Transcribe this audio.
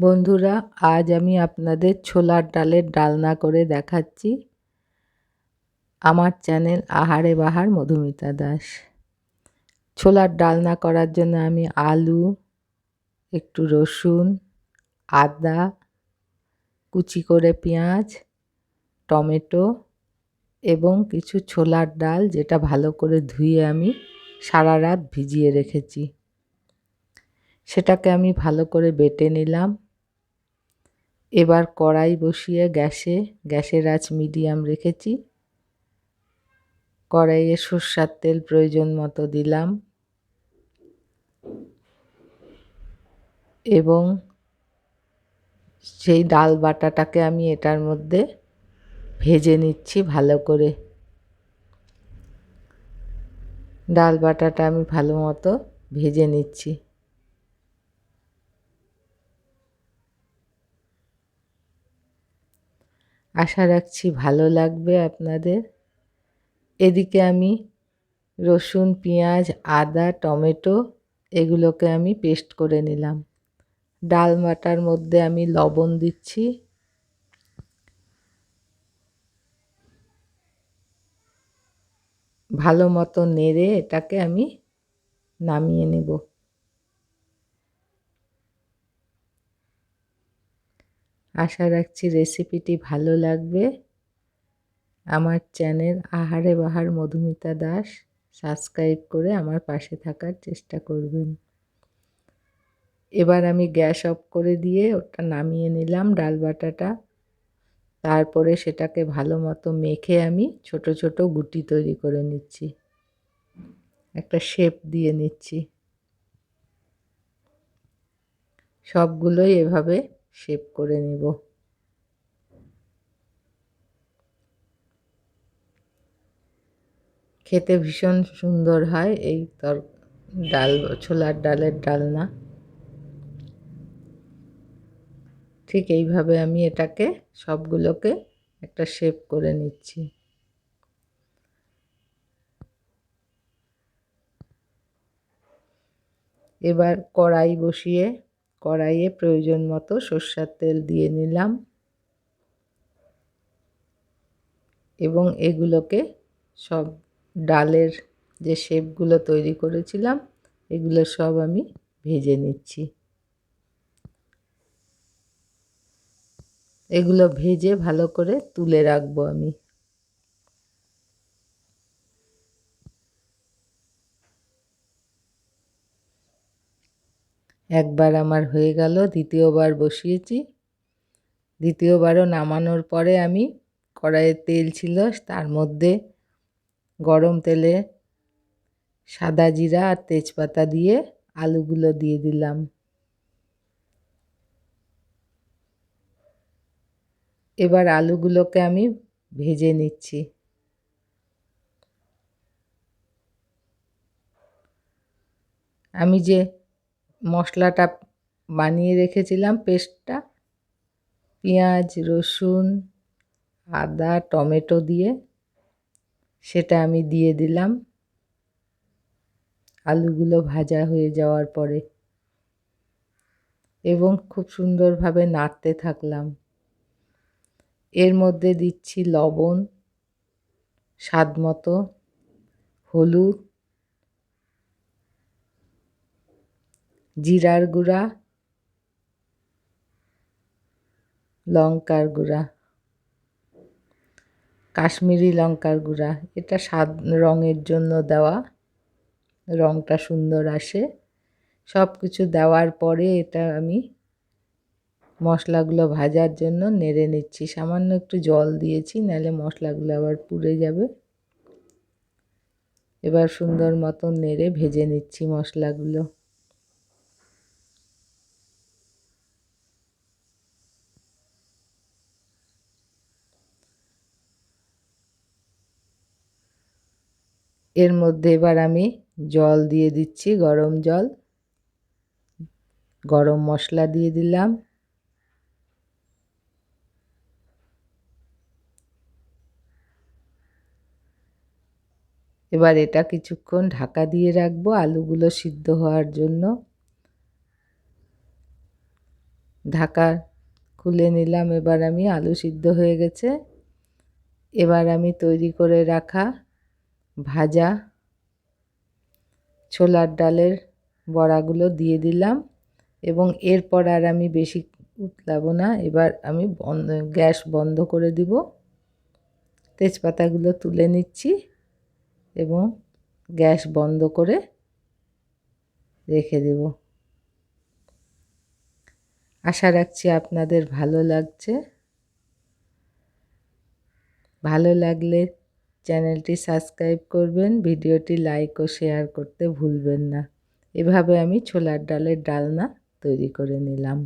বন্ধুরা, আজ আমি আপনাদের ছোলার ডালের ডালনা করে দেখাচ্ছি। আমার চ্যানেল আহারে বাহার মধুমিতা দাস। ছোলার ডালনা করার জন্য আমি আলু, একটু রসুন, আদা, কুচি করে পেঁয়াজ, টমেটো এবং কিছু ছোলার ডাল যেটা ভালো করে ধুয়ে আমি সারা রাত ভিজিয়ে রেখেছি। সেটাকে আমি ভালো করে বেটে নিলাম। এবার কড়াই বসিয়ে গ্যাসে, গ্যাসের আঁচ মিডিয়াম রেখেছি। কড়াইয়ে সর্ষার তেল প্রয়োজন মতো দিলাম। এবং সেই ডাল বাটাটাকে আমি এটার মধ্যে ভেজে নিচ্ছি ভালো করে। ডাল বাটাটা আমি ভালো মতো ভেজে নিচ্ছি। আশা রাখছি ভালো লাগবে আপনাদের। এদিকে আমি রসুন, পেঁয়াজ, আদা, টমেটো এগুলোকে আমি পেস্ট করে নিলাম। ডাল বাটার মধ্যে আমি লবণ দিচ্ছি। ভালো মতো নেড়ে এটাকে আমি নামিয়ে নেব। আশা রাখছি রেসিপিটি ভালো লাগবে। আমার চ্যানেল আহারে বাহার মধুমিতা দাস সাবস্ক্রাইব করে আমার পাশে থাকার চেষ্টা করবেন। এবার আমি গ্যাস অফ করে দিয়ে ওটা নামিয়ে নিলাম ডাল বাটাটা। তারপরে সেটাকে ভালো মতো মেখে আমি ছোট ছোট গুটি তৈরি করে নিচ্ছি। একটা শেপ দিয়ে নিচ্ছি। সবগুলোই এভাবে শেপ করে নিব। খেতে ভীষণ সুন্দর হয় এই তর, ডাল, ছোলার ডালের ডালনা। ঠিক এইভাবে আমি এটাকে সবগুলোকে একটা শেপ করে নিচ্ছি। এবার কড়াই বসিয়ে কড়াইয়ে প্রয়োজন মতো সর্ষার তেল দিয়ে নিলাম। এবং এগুলোকে সব ডালের যে শেপগুলো তৈরি করেছিলাম, এগুলো সব আমি ভেজে নিচ্ছি। এগুলো ভেজে ভালো করে তুলে রাখব আমি। একবার আমার হয়ে গেল, দ্বিতীয়বার বসিয়েছি। দ্বিতীয়বারও নামানোর পরে আমি কড়াইয়ের তেল ছিল, তার মধ্যে গরম তেলে সাদা জিরা আর তেজপাতা দিয়ে আলুগুলো দিয়ে দিলাম। এবার আলুগুলোকে আমি ভেজে নিচ্ছি। আমি যে মশলাটা বানিয়ে রেখেছিলাম পেস্টটা। পেঁয়াজ, রসুন, আদা, টমেটো দিয়ে সেটা আমি দিয়ে দিলাম। আলুগুলো ভাজা হয়ে যাওয়ার পরে এবং খুব সুন্দরভাবে নাড়তে থাকলাম। এর মধ্যে দিচ্ছি লবণ, স্বাদ মতো, হলুদ জিরার গুঁড়া, লঙ্কার গুঁড়া, কাশ্মীরি লঙ্কার গুঁড়া। এটা স্বাদ রঙের জন্য দেওয়া, রঙটা সুন্দর আসে। সব কিছু দেওয়ার পরে এটা আমি মশলাগুলো ভাজার জন্য নেড়ে নিচ্ছি। সামান্য একটু জল দিয়েছি, নাহলে মশলাগুলো আবার পুড়ে যাবে। এবার সুন্দর মতো নেড়ে ভেজে নিচ্ছি মশলাগুলো। এর মধ্যে এবার আমি জল দিয়ে দিচ্ছি, গরম জল। গরম মশলা দিয়ে দিলাম। এবার এটা কিছুক্ষণ ঢাকা দিয়ে রাখব আলুগুলো সিদ্ধ হওয়ার জন্য। ঢাকা খুলে নিলাম, এবার আমি আলু সিদ্ধ হয়ে গেছে। এবার আমি তৈরি করে রাখা ভাজা ছোলার ডালের বড়াগুলো দিয়ে দিলাম এবং এরপর আর আমি বেশি উতলাবো না। এবার আমি বন্ধ, গ্যাস বন্ধ করে দিব। তেজপাতাগুলো তুলে নিচ্ছি এবং গ্যাস বন্ধ করে রেখে দেব। আশা রাখছি আপনাদের ভালো লাগছে। ভালো লাগলে চ্যানেলটি সাবস্ক্রাইব করবেন, ভিডিওটি লাইক ও শেয়ার করতে ভুলবেন না। এভাবে আমি ছোলার ডালের ডালনা তৈরি করে নিলাম।